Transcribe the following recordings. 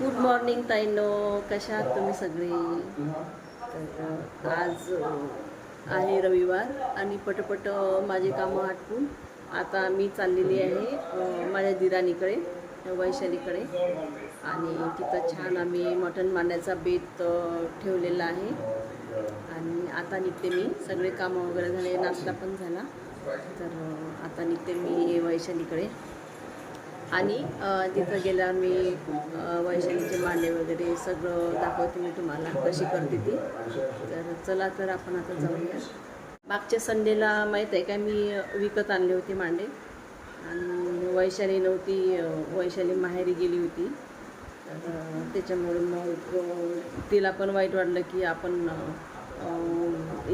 Good morning ताईनो. कशा आहात तुम्ही सगळे? तर आज आहे रविवार आणि पटपट माझे माझी कामं आटपून आता मी चाललेली आहे माझ्या दिराणीकडे वैशालीकडे. आणि तिथं छान आम्ही मटण मांडण्याचा बेत ठेवलेला आहे. आणि आता निघते मी. सगळे कामं वगैरे झाले नाश्ता पण झाला. तर आता निघते मी वैशालीकडे. आणि तिथं गेल्यावर मी वैशालीचे मांडे वगैरे सगळं दाखवते मी तुम्हाला कशी करते ती. तर चला तर आपण आता जाऊया. मागच्या संडेला माहीत आहे का मी विकत आणले होते मांडे. आणि वैशाली नव्हती वैशाली माहेरी गेली होती. तर त्याच्यामुळे मग तिला पण वाईट वाटलं की आपण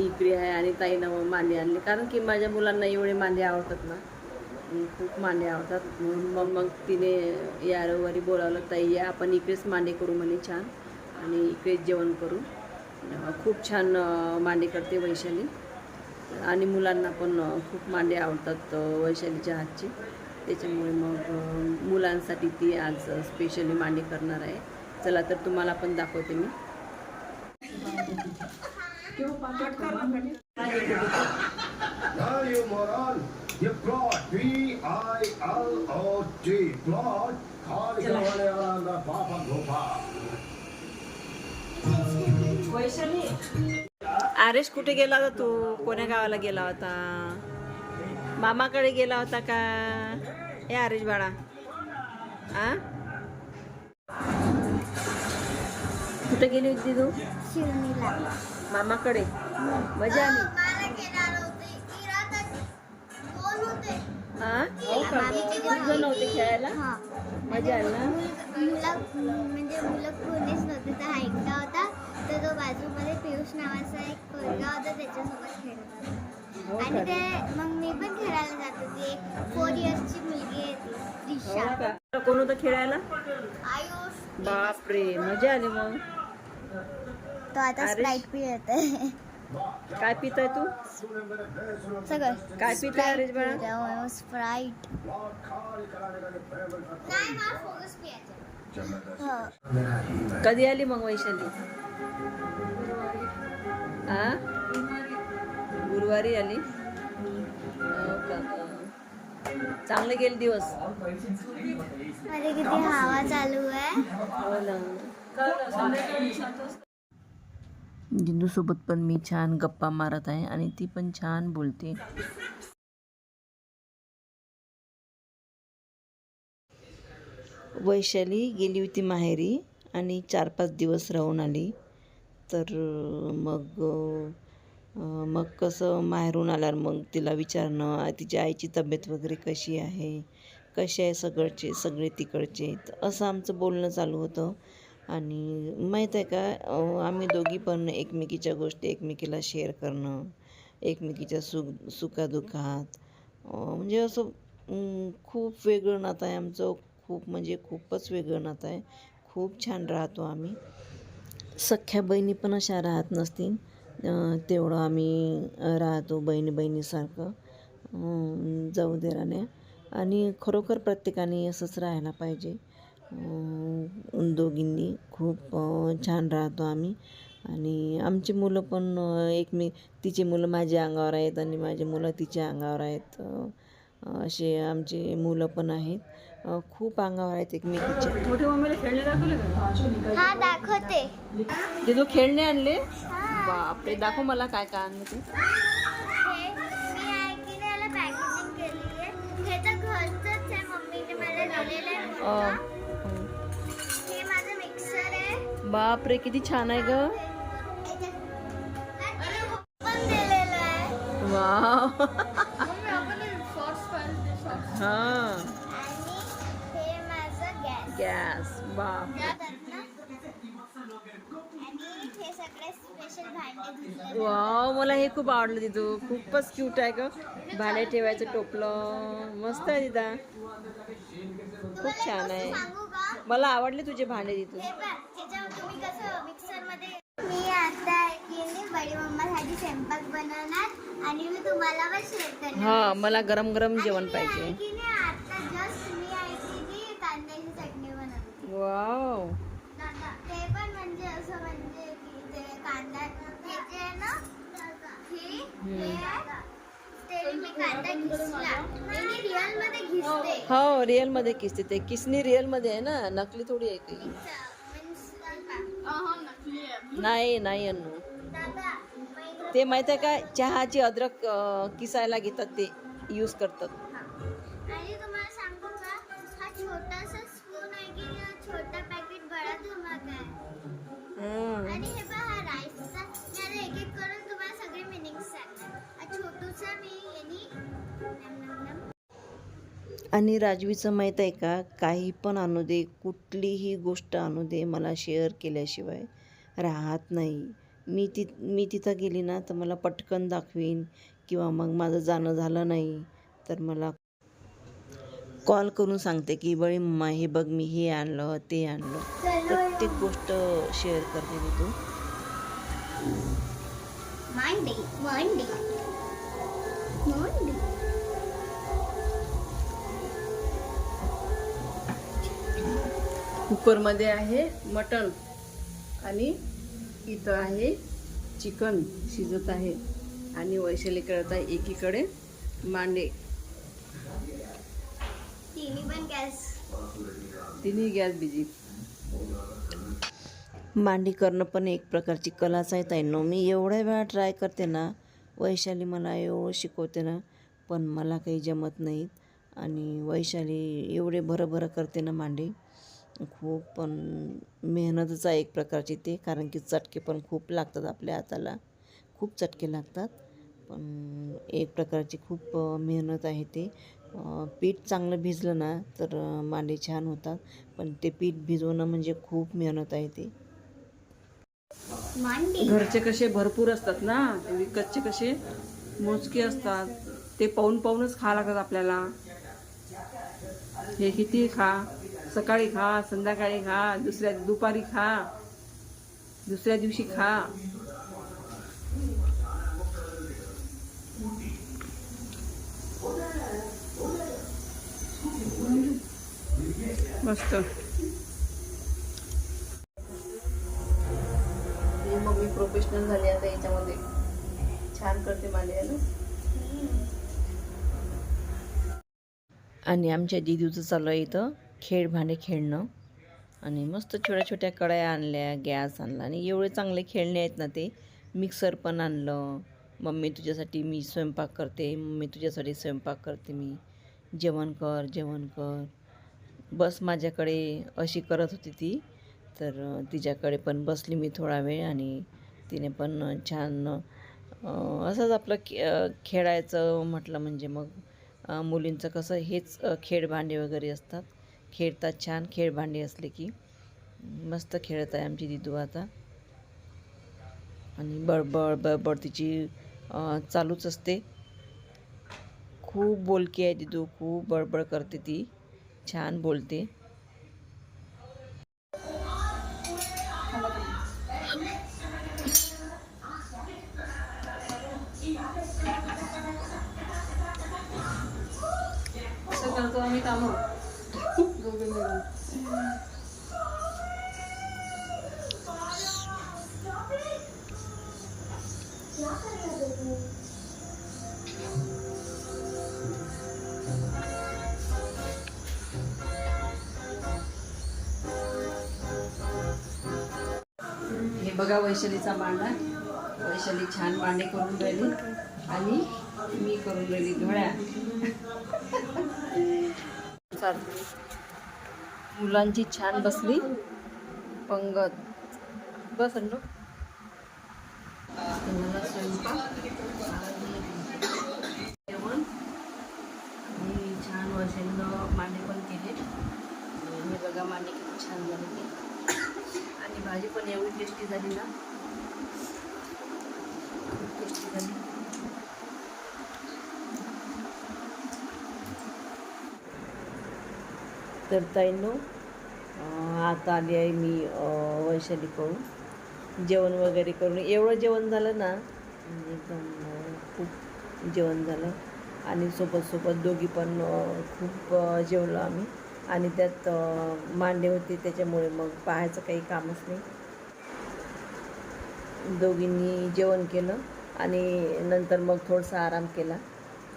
इकडे आहे आणि ताईनं मांडे आणले. कारण की माझ्या मुलांना एवढे मांडे आवडतात ना. खूप मांडे आवडतात म्हणून मग मग तिने या रविवारी बोलावलं ताई या आपण इकडेच मांडे करू म्हणे छान आणि इकडेच जेवण करू. खूप छान मांडे करते वैशाली. आणि मुलांना पण खूप मांडे आवडतात वैशालीच्या हातचे. त्याच्यामुळे मग मुलांसाठी ती आज स्पेशली मांडे करणार आहे. चला तर तुम्हाला पण दाखवते मी. वाला अंदर पापा धोपा आरेश कुठे गेला होता तू? कोण्या गावाला गेला होता? मामाकडे गेला होता का? ए आरेश बाळा. आ? कुठे गेली होती तू? मामाकडे. मजा आली. हा? का किती जण होते खेळायला मजा आली ना? मुलं म्हणजे मुलं कोणीच नव्हते तर हा एकटा होता. तर तो बाजूमध्ये पियुष नावाचा एक पोरगा होता त्याच्यासोबत खेळत होता. हो आणि ते मग मी पण खेळायला जात होती. एक फोर इयर्सची मुलगी आहे ती हो त्रिशा कोण होतं खेळायला? आयुष. बापरे मजा आली मग. तो आता. स्प्राईट पित आहे काय पिताय तू? सगळं. काय पिताय बाळा? स्प्राईट. हो कधी आली मग वैशाली? आ? गुरुवारी आली? हो चांगले गेले दिवस. मध्ये किती हवा चालू आहे. हो ना. जिंदूसोबत पण मी छान गप्पा मारत आहे आणि ती पण छान बोलते. वैशाली गेली होती माहेरी आणि चार पाच दिवस राहून आली. तर मग मग कसं माहेरून आल्यावर मग तिला विचारणं तिच्या आईची तब्येत वगैरे कशी आहे कसे आहे सगळचे सगळे तिकडचे? तर असं आमचं बोलणं चालू होतं. आणि माहीत आहे का आम्ही दोघी पण एकमेकीच्या गोष्टी एकमेकीला शेअर करणं एकमेकीच्या सुख सुखादुखात म्हणजे असं खूप वेगळं नातं आहे आमचं खूप म्हणजे खूपच वेगळं नातं आहे. खूप छान राहतो आम्ही. सख्ख्या बहिणी पण अशा राहत नसतील तेवढं आम्ही राहतो बहिणी बहिणीसारखं जाऊ दे राण्या. आणि खरोखर प्रत्येकाने असंच राहायला पाहिजे. दोघींनी खूप छान राहतो आम्ही. आणि आमची मुलं पण एकमे तिचे मुलं माझ्या अंगावर आहेत आणि माझी मुलं तिच्या अंगावर आहेत. असे आमचे मुलं पण आहेत. खूप अंगावर आहेत एकमेकीच्या मोठे मम्मीला खेळणे दाखवले का? हा दाखवते. ते तू खेळणे आणले? बापरे दाखव मला काय काय आणलं ते. हे मी आहे की नाही याला पॅकेजिंग केली आहे. हे तर घरचंच आहे मम्मीने मला दिलेलं आहे बापरे किती छान आहे ग. हा गॅस बाप आणि हे सगळे स्पेशल भांडे धुतले वाव मला हे खूप आवडलं तिथं. खूपच क्यूट आहे ग. भांडे ठेवायचं टोपलं. मस्त आहे तिथं. खूप छान आहे. मला आवडले तुझे भांडे तिथं. हे मी आता बडी मम्मासाठी स्वयंपाक बनवणार आणि मी तुम्हाला पण शेअर करणार. हा मला गरम गरम जेवण पाहिजे. आता जस्ट मी आहे कांद्याची चटणी बनवते. वाव हो रिअलमध्ये किसते ते. किसनी रिअलमध्ये आहे ना नकली थोडी आहे ती. नाही नाही अन्नू ते माहीत आहे का चहाची अद्रक किसायला घेतात ते यूज करतात. हा छोटासा हा हे हा मी आणि राजवीचं माहीत आहे का? काही पण आणू दे कुठलीही गोष्ट आणू दे मला शेअर केल्याशिवाय राहत नाही. मी ति मी तिथं गेली ना तर मला पटकन दाखवीन किंवा मग माझं जाणं झालं नाही तर मला कॉल करून सांगते की बळी मम्मा हे बघ मी हे आणलं ते आणलं. प्रत्येक गोष्ट शेअर करते मी तू. Monday, Monday, Monday. कुकरमध्ये आहे मटण आणि इथं आहे चिकन शिजत आहे. आणि वैशाली करत आहे एकीकडे मांडे. तिन्ही गॅस. तिन्ही गॅस बिजी मांडी करणं पण एक प्रकारची कलाच आहे ताईंनो. मी एवढ्या वेळा ट्राय करते ना वैशाली मला एवढं शिकवते ना पण मला काही जमत नाहीत. आणि वैशाली एवढे भरं भरं करते ना मांडी. खूप पण मेहनतच आहे एक प्रकारची ते कारण की चटके पण खूप लागतात आपल्या हाताला. खूप चटके लागतात पण एक प्रकारची खूप मेहनत आहे ते. पीठ चांगलं भिजलं ना तर मांडे छान होतात पण ते पीठ भिजवणं म्हणजे खूप मेहनत आहे ते. घरचे कसे भरपूर असतात ना विकतचे कसे मोजके असतात ते पाहून पाहूनच खा लागतात आपल्याला. हे किती खा. सकाळी खा संध्याकाळी खा दुसऱ्या दुपारी खा दुसऱ्या दिवशी खा. मस्त. ही मग मी प्रोफेशनल झाली आता याच्यामध्ये. छान करते ना आणि आमच्या दिदीचं चालू आहे इथं. खेळ भांडे खेळणं आणि मस्त छोट्या छोट्या कढया आणल्या गॅस आणला आणि एवढे चांगले खेळणे आहेत ना ते. मिक्सर पण आणलं. मम्मी तुझ्यासाठी मी स्वयंपाक करते. मम्मी तुझ्यासाठी स्वयंपाक करते मी. जेवण कर जेवण कर. बस माझ्याकडे अशी करत होती ती. तर तिच्याकडे पण बसली मी थोडा वेळ आणि तिने पण छान असंच आपलं खे खेळायचं म्हटलं म्हणजे मग मुलींचं कसं हेच खेळ भांडे वगैरे असतात. खेळतात छान खेळभांडे असले की. मस्त खेळत आहे आमची दिदू आता. आणि बडबड बडबड तिची चालूच असते. खूप बोलकी आहे दिदू खूप बडबड करते ती. छान बोलते असं करतो आम्ही कामं दोघे मिळून हे बघा वैशालीचा मांडा. वैशाली छान मांडे करून राहिली. आणि मी करून राहिली घड्या मुलांची छान बसली. पंगत. बस अंडू. तुम्हाला स्वयंपाक. जेवण. आणि छान वजन मांडे पण केले. हे बघा मांडे किती छान झाले आणि भाजी पण एवढी टेस्टी झाली ना. खूप टेस्टी झाली. तर ताईंनो आता आली आहे मी वैशालीकडून जेवण वगैरे करून. एवढं जेवण झालं ना म्हणजे एकदम खूप जेवण झालं. आणि सोबत सोबत दोघी पण खूप जेवलो आम्ही. आणि त्यात मांडे होते त्याच्यामुळे मग पाहायचं काही कामच नाही. दोघींनी जेवण केलं आणि नंतर मग थोडासा आराम केला.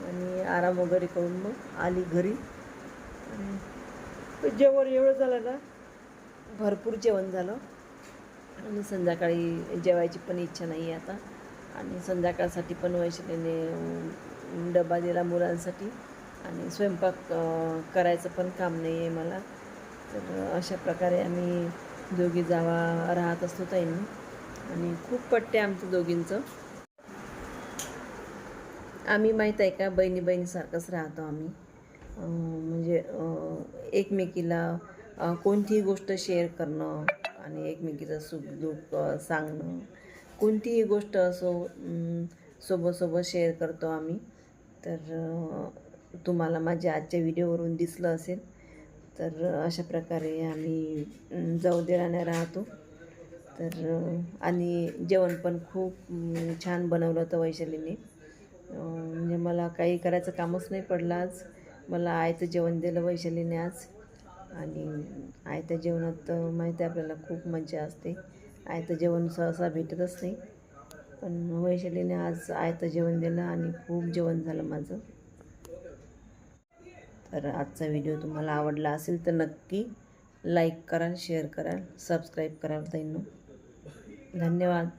आणि आराम वगैरे करून मग आली घरी. आणि जेवण एवढं झालं ना? भरपूर जेवण झालं. आणि संध्याकाळी जेवायची पण इच्छा नाही आहे आता. आणि संध्याकाळसाठी पण वैशालीने डबा दिला मुलांसाठी. आणि स्वयंपाक करायचं पण काम नाही आहे मला. तर अशा प्रकारे आम्ही दोघी जावा राहत असतो ताईंनी. आणि खूप पट्टे आमचं दोघींचं. आम्ही माहीत आहे का? बहिणी बहिणीसारखंच राहतो आम्ही. म्हणजे एकमेकीला कोणतीही गोष्ट शेअर करणं आणि एकमेकीचं सुख दुःख सांगणं कोणतीही गोष्ट असो सोबतसोबत सोबत सोबत शेअर करतो आम्ही. तर तुम्हाला माझ्या आजच्या व्हिडिओवरून दिसलं असेल तर अशा प्रकारे आम्ही अं, जाऊदेराने राहतो. तर आणि जेवण पण खूप छान बनवलं होतं वैशालीने. म्हणजे मला काही करायचं कामच नाही पडलं आज. मला आयतं जेवण दिलं वैशालीने आज. आणि आयत्या जेवणात माहिती आहे आपल्याला खूप मजा असते. आयतं जेवण सहसा भेटतच नाही. पण वैशालीने आज आयतं जेवण दिलं आणि खूप जेवण झालं माझं. तर आजचा व्हिडिओ तुम्हाला आवडला असेल तर नक्की लाईक करा शेअर करा सबस्क्राईब करा ताईंनो धन्यवाद.